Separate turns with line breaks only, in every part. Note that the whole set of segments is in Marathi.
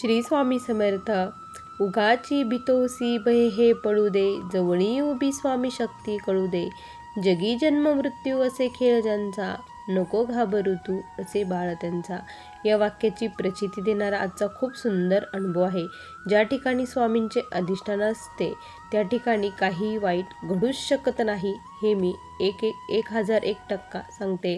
श्री स्वामी समर्थ. उगाची बितोसी भय हे पडू दे जवळी उभी स्वामी शक्ती कळू दे. जगी जन्म मृत्यू असे खेळ ज्यांचा नको घाबरू तू असे बाळ त्यांचा. या वाक्याची प्रचिती देणारा आजचा खूप सुंदर अनुभव आहे. ज्या ठिकाणी स्वामींचे अधिष्ठान असते त्या ठिकाणी काही वाईट घडूच शकत नाही हे मी एक एक एक हजार एक टक्का सांगते.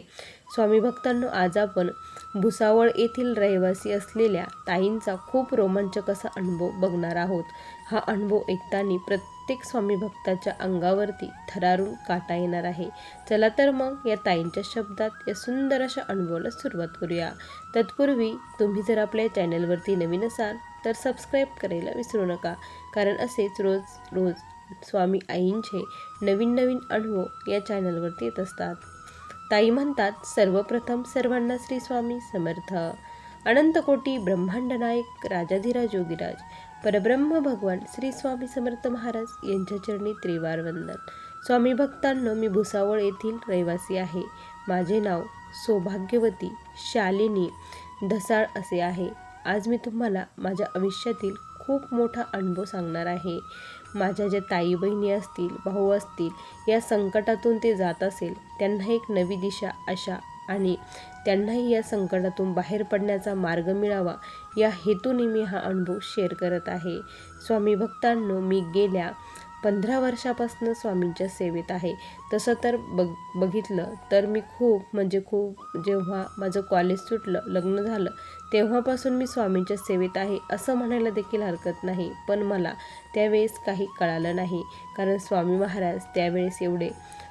स्वामी भक्तांनो आज आपण भुसावळ येथील रहिवासी असलेल्या ताईंचा खूप रोमांचक असा अनुभव बघणार आहोत. हा अनुभव ऐकताना प्रत्येक प्रत्येक स्वामी भक्ताच्या अंगावरती थरारून काटा येणार आहे. चला तर मग या ताईंच्या शब्दात या सुंदर अशा अनुभवाला सुरुवात करूया. तत्पूर्वी तुम्ही जर आपल्या चॅनलवरती नवीन असाल तर सबस्क्राईब करायला विसरू नका. कारण असेच रोज रोज स्वामी आईंचे नवीन नवीन अनुभव या चॅनलवरती येत असतात. ताई म्हणतात सर्वप्रथम सर्वांना श्री स्वामी समर्थ. अनंतकोटी ब्रह्मांड नायक राजाधिराज योगीराज. परब्रह्म भगवान श्री स्वामी समर्थ महाराज यांच्या चरणी त्रिवार वंदन. स्वामी भक्तांनो मी भुसावळ येथील रहिवासी आहे. माझे नाव सौभाग्यवती शालिनी धसाळ असे आहे. आज मी तुम्हाला माझ्या आयुष्यातील खूप मोठा अनुभव सांगणार आहे. माझ्या ज्या ताई बहिणी असतील भाऊ असतील या संकटातून ते जात असेल त्यांना एक नवी दिशा आशा आणि त्यांनाही या संकटातून बाहेर पडण्याचा मार्ग मिळावा या हेतूने मी हा अनुभव शेअर करत आहे. स्वामी भक्तांनो मी गेल्या पंधरा वर्षापासून स्वामींच्या सेवेत आहे. तसं तर बघ बघितलं तर मी खूप म्हणजे खूप जेव्हा माझं कॉलेज सुटलं लग्न झालं तेव्हापासून मी स्वामींच्या सेवेत आहे असं म्हणायला देखील हरकत नाही. पण मला त्यावेळेस काही कळालं नाही. कारण स्वामी महाराज त्यावेळेस एवढे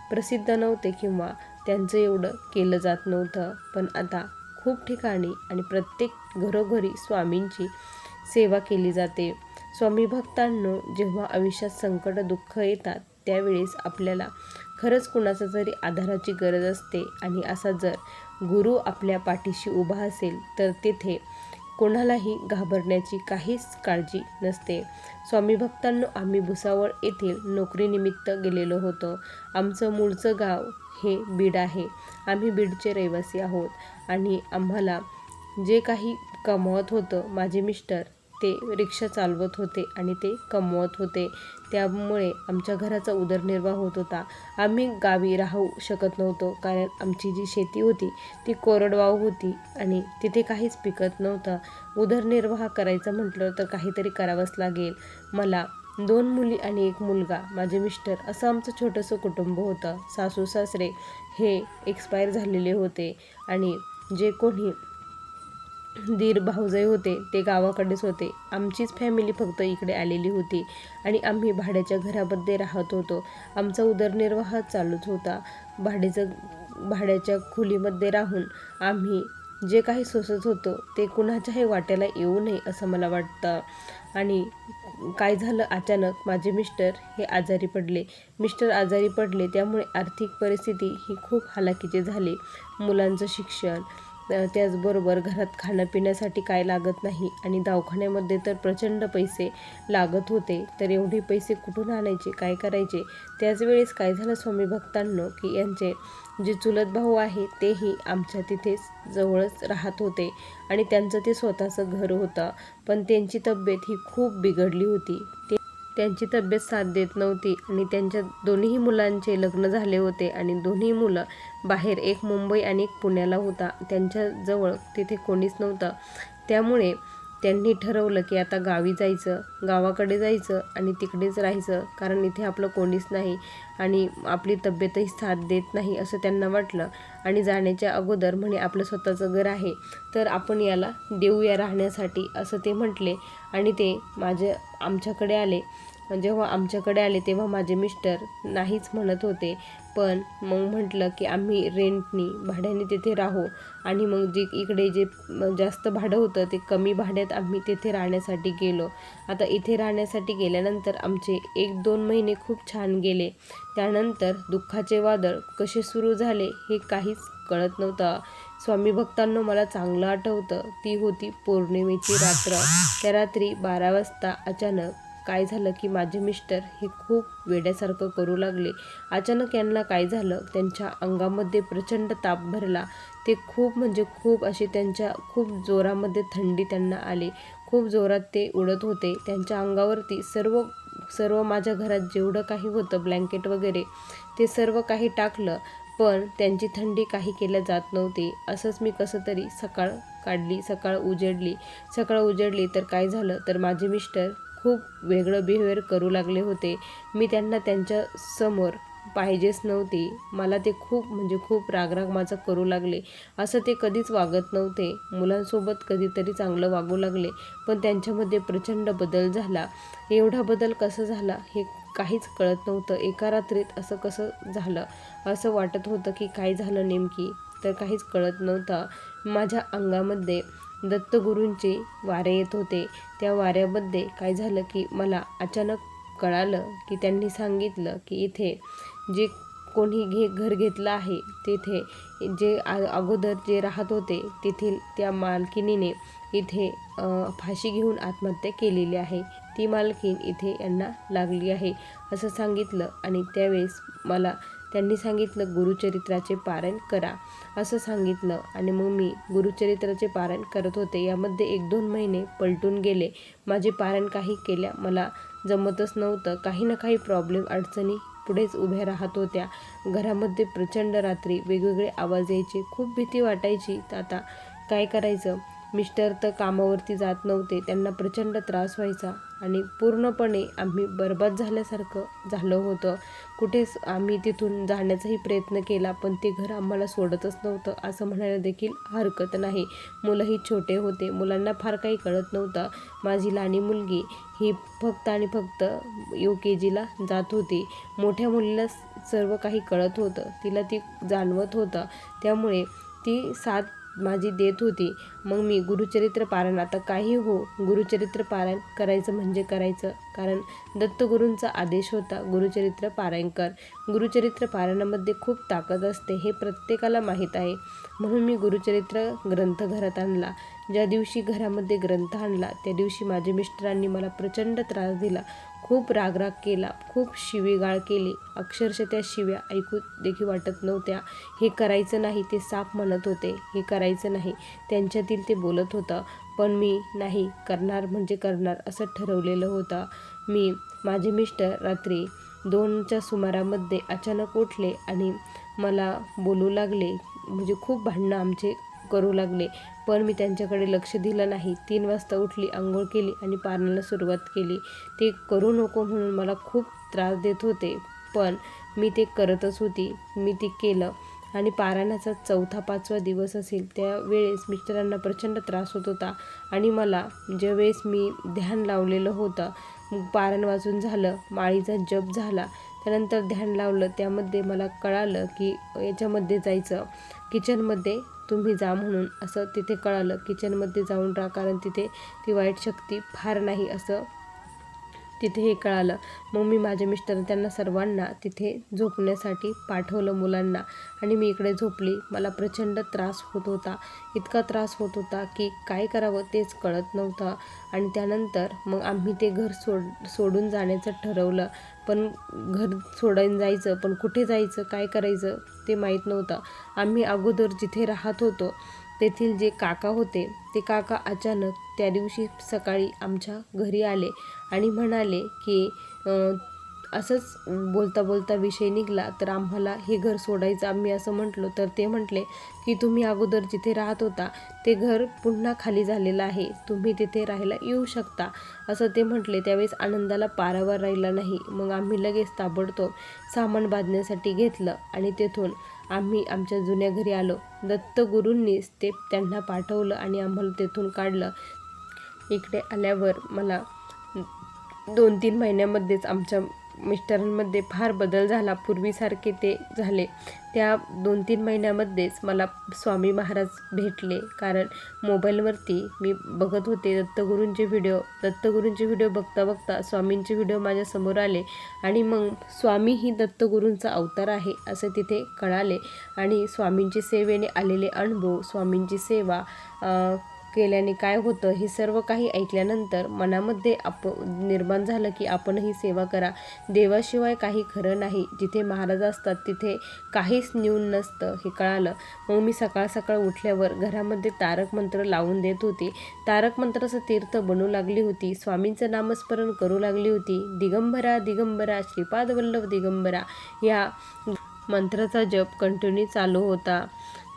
प्रसिद्ध नव्हते किंवा त्यांचं एवढं केलं जात नव्हतं. पण आता खूप ठिकाणी आणि प्रत्येक घरोघरी स्वामींची सेवा केली जाते. स्वामी भक्तांनो जेव्हा आयुष्यात संकट दुःख येतात त्यावेळेस आपल्याला खरंच कुणाचा तरी आधाराची गरज असते आणि असा जर गुरु आपल्या पाठीशी उभा असेल तर तिथे कोणालाही घाबरण्याची काहीच काळजी नसते. स्वामी भक्तांनो आम्ही भुसावळ येथील नोकरीनिमित्त गेलेलो होतो. आमचं मूळचं गाव हे बीड आहे. आम्ही बीडचे रहिवासी आहोत आणि आम्हाला जे काही कमवत होतं माझे मिस्टर ते रिक्षा चालवत होते आणि ते कमवत होते. त्यामुळे आमच्या घराचा उदरनिर्वाह होत होता. आम्ही गावी राहू शकत नव्हतो कारण आमची जी शेती होती ती कोरडवाहू होती आणि तिथे काहीच पिकत नव्हतं. उदरनिर्वाह करायचं म्हटलं तर काहीतरी करावंच लागेल. मला दोन मुली आणि एक मुलगा माझे मिस्टर असं आमचं छोटंसं कुटुंब होतं. सासू सासरे हे एक्सपायर झालेले होते आणि जे कोणी दीर भाऊजाई होते ते गावाकडेच होते. आमचीच फॅमिली फक्त इकडे आलेली होती आणि आम्ही भाड्याच्या घरामध्ये राहत होतो. आमचा उदरनिर्वाह चालूच होता. भाड्याचं भाड्याच्या खोलीमध्ये राहून आम्ही जे काही सोसत होतो ते कुणाच्याही वाट्याला येऊ नये असं मला वाटतं. आणि काय झालं अचानक माझे मिस्टर हे आजारी पडले. मिस्टर आजारी पडले त्यामुळे आर्थिक परिस्थिती ही खूप हालाकीची झाली. मुलांचं शिक्षण त्याचबरोबर घरात खाणं पिण्यासाठी काय लागत नाही आणि दवाखान्यामध्ये तर प्रचंड पैसे लागत होते तर एवढे पैसे कुठून आणायचे काय करायचे? त्याच वेळेस काय झालं स्वामी भक्तांनो की यांचे जे चुलत भाऊ आहे तेही आमच्या तिथेच जवळच राहत होते आणि त्यांचं ते स्वतःचं घर होतं. पण त्यांची तब्येत ही खूप बिघडली होती. ते त्यांची तब्येत साथ देत नव्हती आणि त्यांच्या दोन्ही मुलांचे लग्न झाले होते आणि दोन्ही मुलं बाहेर एक मुंबई आणि एक पुण्याला होता. त्यांच्याजवळ तिथे कोणीच नव्हतं. त्यामुळे त्यांनी ठरवलं की आता गावी जायचं गावाकडे जायचं आणि तिकडेच राहायचं कारण इथे आपलं कोणीच नाही आणि आपली तब्येतही साथ देत नाही असं त्यांना वाटलं. आणि जाण्याच्या अगोदर म्हणे आपलं स्वतःचं घर आहे तर आपण याला देऊया राहण्यासाठी असं ते म्हटले. आणि ते माझे आमच्याकडे आले. जेव्हा आमच्याकडे आले तेव्हा माझे मिस्टर नाहीच म्हणत होते. पण मग म्हटलं की आम्ही रेंटनी भाड्याने तिथे राहू. आणि मग जे इकडे जे जास्त भाडं होतं ते कमी भाड्यात आम्ही तिथे राहण्यासाठी गेलो. आता इथे राहण्यासाठी गेल्यानंतर आमचे एक दोन महिने खूप छान गेले. त्यानंतर दुःखाचे वादळ कसे सुरू झाले हे काहीच कळत नव्हतं. स्वामी भक्तांना मला चांगलं आठवतं. ती होती पौर्णिमेची रात्र. त्या रात्री बारा वाजता अचानक काय झालं की माझे मिस्टर हे खूप वेड्यासारखं करू लागले. अचानक यांना काय झालं? त्यांच्या अंगामध्ये प्रचंड ताप भरला. ते खूप म्हणजे खूप असे त्यांच्या खूप जोरामध्ये थंडी त्यांना आली. खूप जोरात ते उडत होते. त्यांच्या अंगावरती सर्व सर्व माझ्या घरात जेवढं काही होतं ब्लँकेट वगैरे ते सर्व काही टाकलं. पण त्यांची थंडी काही केल्या जात नव्हती. असंच मी कसं तरी सकाळ काढली सकाळ उजेडली. सकाळ उजेडली तर काय झालं? तर माझे मिस्टर खूप वेगळं बिहेवियर करू लागले होते. मी त्यांना त्यांच्यासमोर पाहिजेच नव्हती. मला ते खूप म्हणजे खूप रागराग माझा करू लागले. असं ते कधीच वागत नव्हते. मुलांसोबत कधीतरी चांगलं वागू लागले पण त्यांच्यामध्ये प्रचंड बदल झाला. एवढा बदल कसा झाला हे काहीच कळत नव्हतं. एका रात्रीत असं कसं झालं? असं वाटत होतं की काय झालं नेमकी? तर काहीच कळत नव्हतं. माझ्या अंगामध्ये दत्तगुरूंचे वारे येत होते. त्या वाऱ्यामध्ये काय झालं की मला अचानक कळालं की त्यांनी सांगितलं की इथे जे कोणी घे घर घेतलं आहे तिथे जे आ अगोदर जे राहत होते तेथील त्या मालकिनीने इथे फाशी घेऊन आत्महत्या केलेली आहे. ती मालकीन इथे यांना लागली आहे असं सांगितलं आणि त्यावेळेस मला त्यांनी सांगितलं गुरुचरित्राचे पारायण करा असं सांगितलं. आणि मग मी गुरुचरित्राचे पारायण करत होते. यामध्ये एक दोन महिने पलटून गेले. माझे पारायण काही केल्या. मला जमतच नव्हतं. काही ना काही प्रॉब्लेम अडचणी पुढेच उभ्या राहत होत्या. घरामध्ये प्रचंड रात्री वेगवेगळे आवाज यायचे. खूप भीती वाटायची. तर आता काय करायचं? मिस्टर तर कामावरती जात नव्हते. त्यांना प्रचंड त्रास व्हायचा. आणि पूर्णपणे आम्ही बरबाद झाल्यासारखं झालं होतं. कुठेच आम्ही तिथून जाण्याचाही प्रयत्न केला पण ते घर आम्हाला सोडतच नव्हतं असं म्हणायला देखील हरकत नाही. मुलंही छोटे होते मुलांना फार काही कळत नव्हतं. माझी लहानी मुलगी ही फक्त आणि फक्त यू के जीला जात होती. मोठ्या मुलीला सर्व काही कळत होतं तिला ती जाणवत होतं. त्यामुळे ती सात माझी देत होती. मग मी गुरुचरित्र पारायण. आता काही हो गुरुचरित्र पारायण करायचं म्हणजे करायचं. कारण दत्तगुरूंचा आदेश होता गुरुचरित्र पारायण कर. गुरुचरित्र पारायणामध्ये खूप ताकद असते हे प्रत्येकाला माहीत आहे. म्हणून मी गुरुचरित्र ग्रंथ घरात आणला. ज्या दिवशी घरामध्ये ग्रंथ आणला त्या दिवशी माझ्या मिस्टरांनी मला प्रचंड त्रास दिला. खूप रागराग केला खूप शिवीगाळ केली. अक्षरशः त्या शिव्या ऐकू देखील वाटत नव्हत्या. हे करायचं नाही ते साफ म्हणत होते. हे करायचं नाही त्यांच्यातील ते बोलत होतं. पण मी नाही करणार म्हणजे करणार असं ठरवलेलं होतं. मी माझे मिस्टर रात्री दोनच्या सुमारामध्ये अचानक उठले आणि मला बोलू लागले. म्हणजे खूप भांडणं आमचे करू लागले. पण मी त्यांच्याकडे लक्ष दिलं नाही. तीन वाजता उठली आंघोळ केली आणि पारणाला सुरुवात केली. ते करू नको म्हणून मला खूप त्रास देत होते पण मी ते करतच होती. मी ते केलं आणि पारायणाचा चौथा पाचवा दिवस असेल त्यावेळेस मिस्टरांना प्रचंड त्रास होत होता आणि मला ज्यावेळेस मी ध्यान लावलेलं होतं पारण पारायण वाचून झालं माळीचा जप झाला त्यानंतर ध्यान लावलं त्यामध्ये मला कळालं की याच्यामध्ये जायचं. किचनमध्ये तुम्ही जा म्हणून असं तिथे कळालं. किचनमध्ये जाऊन राहा कारण तिथे ती वाईट शक्ती फार नाही असं तिथे हे कळालं. मग मी माझ्या मिस्टर त्यांना सर्वांना तिथे झोपण्यासाठी पाठवलं मुलांना. आणि मी इकडे झोपली. मला प्रचंड त्रास होत होता. इतका त्रास होत होता की काय करावं तेच कळत नव्हतं. आणि त्यानंतर मग आम्ही ते घर सोड सोडून जाण्याचं ठरवलं. पण घर सोडायला जायचं पण कुठे जायचं काय करायचं ते माहीत नव्हतं. आम्ही अगोदर जिथे राहत होतो तेथील जे काका होते ते काका अचानक त्या दिवशी सकाळी आमच्या घरी आले आणि म्हणाले की असंच बोलता बोलता विषय निघाला तर आम्हाला हे घर सोडायचं आम्ही असं म्हटलो. तर ते म्हटले की तुम्ही अगोदर जिथे राहत होता ते घर पुन्हा खाली झालेलं आहे. तुम्ही तिथे राहायला येऊ शकता. असं ते म्हटले. त्यावेळेस आनंदाला पारावर राहिला नाही. मग आम्ही लगेच ताबडतोब सामान बांधण्यासाठी घेतलं आणि तेथून आम्ही आमच्या जुन्या घरी आलो. दत्तगुरूंनीच ते त्यांना पाठवलं आणि आम्हाला तेथून काढलं. इकडे आल्यावर मला दोन तीन महिन्यामध्येच आमच्या मिस्टरांमध्ये फार बदल झाला. पूर्वीसारखे ते झाले. त्या दोन तीन महिन्यामध्येच मला स्वामी महाराज भेटले. कारण मोबाईलवरती मी बघत होते. दत्तगुरूंचे व्हिडिओ दत्तगुरूंचे व्हिडिओ बघता बघता स्वामींचे व्हिडिओ माझ्यासमोर आले. आणि मग स्वामी ही दत्तगुरूंचा अवतार आहे असे तिथे कळाले. आणि स्वामींची सेवेने आलेले अनुभव स्वामींची सेवा केल्याने काय होतं हे सर्व काही ऐकल्यानंतर मनामध्ये आप निर्माण झालं की आपणही सेवा करा. देवाशिवाय काही खरं नाही. जिथे महाराज असतात तिथे काहीच न्यून नसतं हे कळालं. मग मी सकाळ सकाळ उठल्यावर घरामध्ये तारक मंत्र लावून देत होती. तारक मंत्राचं तीर्थ बनू लागली होती. स्वामींचं नामस्मरण करू लागली होती. दिगंबरा दिगंबरा श्रीपाद वल्लभ दिगंबरा या मंत्राचा जप कंटिन्यू चालू होता.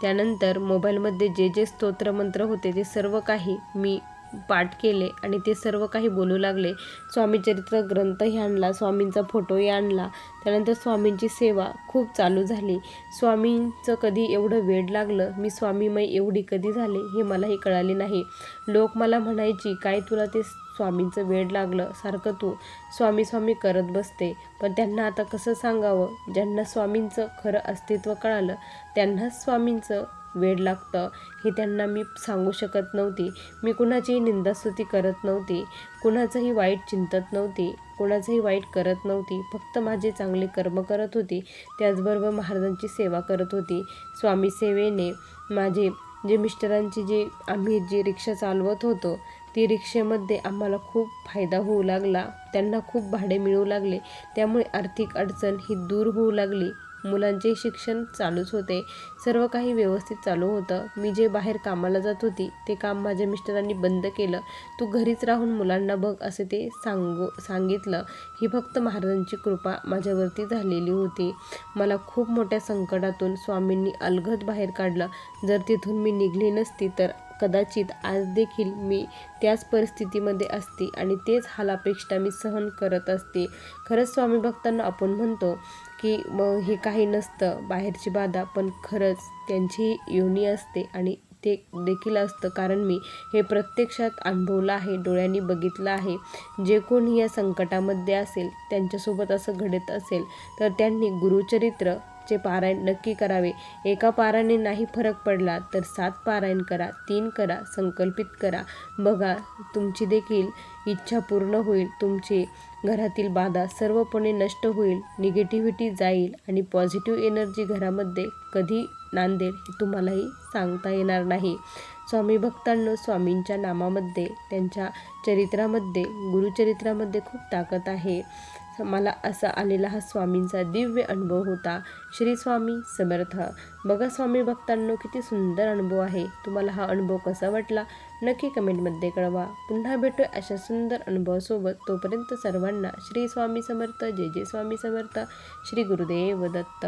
त्यानंतर मोबाईलमध्ये जे जे स्तोत्रमंत्र होते ते सर्व काही मी पाठ केले आणि ते सर्व काही बोलू लागले. स्वामीचरित्र ग्रंथही आणला स्वामींचा फोटोही आणला. त्यानंतर स्वामींची सेवा खूप चालू झाली. स्वामींचं कधी एवढं वेड लागलं मी स्वामीमय एवढी कधी झाले हे मलाही कळाले नाही. लोक मला म्हणायची काय तुला ते स्वामींचं वेड लागलं? सारखं तू स्वामी स्वामी करत बसते. पण त्यांना आता कसं सांगावं? ज्यांना स्वामींचं खरं अस्तित्व कळालं त्यांनाच स्वामींचं वेड लागतं हे त्यांना मी सांगू शकत नव्हती. मी कुणाचीही निंदास्तुती करत नव्हती. कुणाचंही वाईट चिंतत नव्हती. कुणाचंही वाईट करत नव्हती. फक्त माझे चांगले कर्म करत होती. त्याचबरोबर महाराजांची सेवा करत होती. स्वामी सेवेने माझे जे मिस्टरांची जे आम्ही जी रिक्षा चालवत होतो ती रिक्षेमध्ये आम्हाला खूप फायदा होऊ लागला. त्यांना खूप भाडे मिळू लागले. त्यामुळे आर्थिक अडचण ही दूर होऊ लागली. मुलांचे शिक्षण चालूच होते. सर्व काही व्यवस्थित चालू होतं. मी जे बाहेर कामाला जात होती ते काम माझ्या मिस्टरांनी बंद केलं. तू घरीच राहून मुलांना बघ असे ते सांगू सांगितलं. ही फक्त महाराजांची कृपा माझ्यावरती झालेली होती. मला खूप मोठ्या संकटातून स्वामींनी अलगद बाहेर काढलं. जर तिथून मी निघली नसती तर कदाचित आज देखील मी त्याच परिस्थितीमध्ये असते आणि तेच हालापेक्षा मी सहन करत असते. खरंच स्वामी भक्तांना आपण म्हणतो की मग हे काही नसतं बाहेरची बाधा पण खरंच त्यांची योनी असते आणि ते देखील असतं. कारण मी हे प्रत्यक्षात अनुभवलं आहे डोळ्यांनी बघितलं आहे. जे कोणी या संकटामध्ये असेल त्यांच्यासोबत असं घडत असेल तर त्यांनी गुरुचरित्र चे पारायण नक्की करावे. एका पारायणे नाही फरक पडला तर सात पारायण करा तीन करा संकल्पित करा. बघा तुमची देखील इच्छा पूर्ण होईल. तुमची घरातील बाधा सर्वपणे नष्ट होईल. निगेटिव्हिटी जाईल आणि पॉझिटिव्ह एनर्जी घरामध्ये कधी नांदेल हे तुम्हालाही सांगता येणार नाही. स्वामी भक्तांनो स्वामींच्या नामामध्ये त्यांच्या चरित्रामध्ये गुरुचरित्रामध्ये खूप ताकद आहे. मला असा आलेला हा स्वामींचा दिव्य अनुभव होता. श्री स्वामी समर्थ. बघा स्वामी भक्तांनो किती सुंदर अनुभव आहे. तुम्हाला हा अनुभव कसा वाटला? नक्की कमेंटमध्ये कळवा. पुन्हा भेटू अशा सुंदर अनुभवासोबत. तोपर्यंत सर्वांना श्री स्वामी समर्थ जय जय स्वामी समर्थ श्री गुरुदेव दत्त.